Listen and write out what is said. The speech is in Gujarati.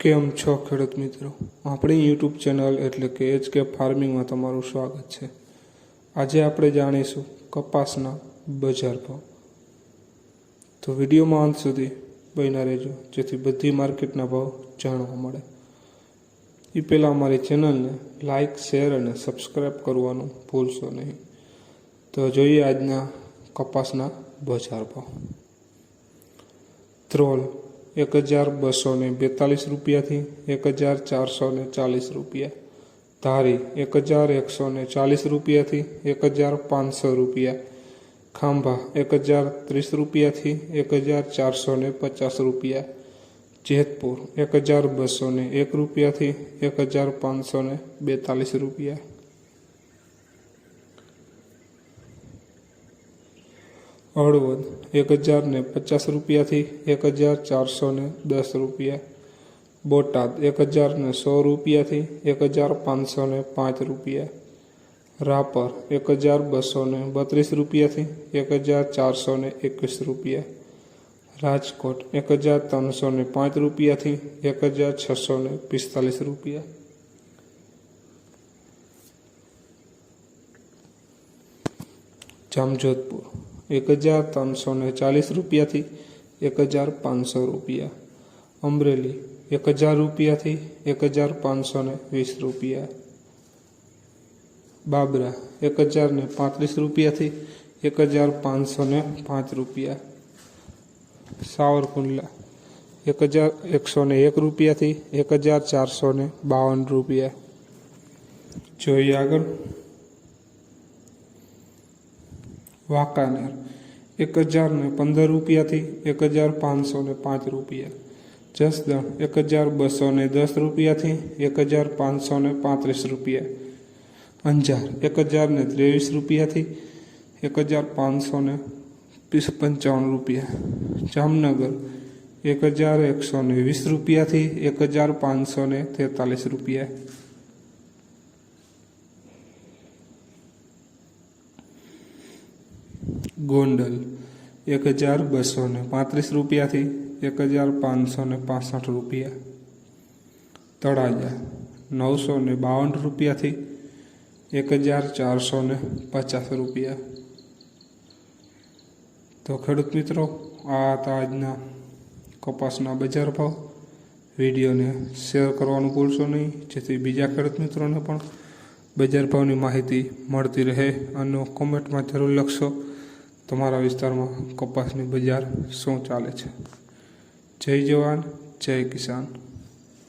કેમ છો ખેડૂત મિત્રો? આપણી યુટ્યુબ ચેનલ એટલે કે એચ કે ફાર્મિંગમાં તમારું સ્વાગત છે. આજે આપણે જાણીશું કપાસના બજાર ભાવ. તો વિડીયોમાં અંત સુધી બન્યા રહેજો, જેથી બધી માર્કેટના ભાવ જાણવા મળે. એ પહેલાં અમારી ચેનલને લાઇક શેર અને સબસ્ક્રાઈબ કરવાનું ભૂલશો નહીં. તો જોઈએ આજના કપાસના બજાર ભાવ. ત્રોલ. એક હજાર બસો ને બેતાલીસ રૂપિયાથી એક હજાર ચારસો ને ચાલીસ રૂપિયા. ધારી એક હજાર એકસો ને ચાલીસ રૂપિયાથી એક હજાર પાંચસો રૂપિયા. ખાંભા એક હજાર ત્રીસ રૂપિયાથી એક હજાર ચારસો ને પચાસ રૂપિયા. જેતપુર એક હજાર બસો ને એક રૂપિયાથી એક હજાર પાંચસો ને બેતાલીસ રૂપિયા. હળવદ એક હજાર ને પચાસ રૂપિયાથી એક હજાર ચારસો ને દસ રૂપિયા. બોટાદ એક હજાર ને સો રૂપિયાથી એક હજાર પાંચસો ને પાંચ રૂપિયા. રાપર એક હજાર બસો ને બત્રીસ રૂપિયાથી એક હજાર ચારસો ને એકવીસ રૂપિયા. રાજકોટ એક હજાર ત્રણસો ને પાંચ રૂપિયાથી એક હજાર છસો ને પિસ્તાલીસ રૂપિયા. જામજોધપુર એક હજાર ત્રણસો ને ચાલીસ રૂપિયાથી એક હજાર પાંચસો રૂપિયા. અમરેલી, એક હજાર રૂપિયાથી એક હજાર પાંચસો ને વીસ રૂપિયા. બાબરા, એક હજાર ને પાંત્રીસ રૂપિયાથી એક હજાર પાંચસો ને પાંચ રૂપિયા. સાવરકુંડલા, એક હજાર એકસો ને એક રૂપિયાથી એક હજાર ચારસો ને બાવન રૂપિયા. જોઈએ આગળ. વાંકાનેર એક હજાર ને પંદર રૂપિયાથી એક હજાર પાંચસો ને પાંચ રૂપિયા. જસદણ એક હજાર બસો ને દસ રૂપિયાથી એક હજાર પાંચસો ને પાંત્રીસ રૂપિયા. અંજાર, એક હજાર ને ત્રેવીસ રૂપિયાથી એક હજાર પાંચસો ને પંચાવન રૂપિયા. જામનગર, એક હજાર એકસો ને વીસ રૂપિયાથી એક હજાર પાંચસો ને તેતાલીસ રૂપિયા. ગોંડલ. એક હજાર બસો ને પાંત્રીસ રૂપિયાથી એક હજાર પાંચસો ને પાસઠ રૂપિયા. તળાજા, નવસો ને બાવન રૂપિયાથી એક હજાર ચારસો ને પચાસ રૂપિયા. તો ખેડૂત મિત્રો, આ હતા આજના કપાસના બજાર ભાવ. વિડીયોને શેર કરવાનું ભૂલશો નહીં. જેથી બીજા ખેડૂત મિત્રોને પણ બજાર ભાવની માહિતી મળતી રહે. અને કોમેન્ટમાં જરૂર લખશો. તમારા વિસ્તારમાં કપાસની બજાર શું ચાલે છે? જય જવાન જય કિસાન.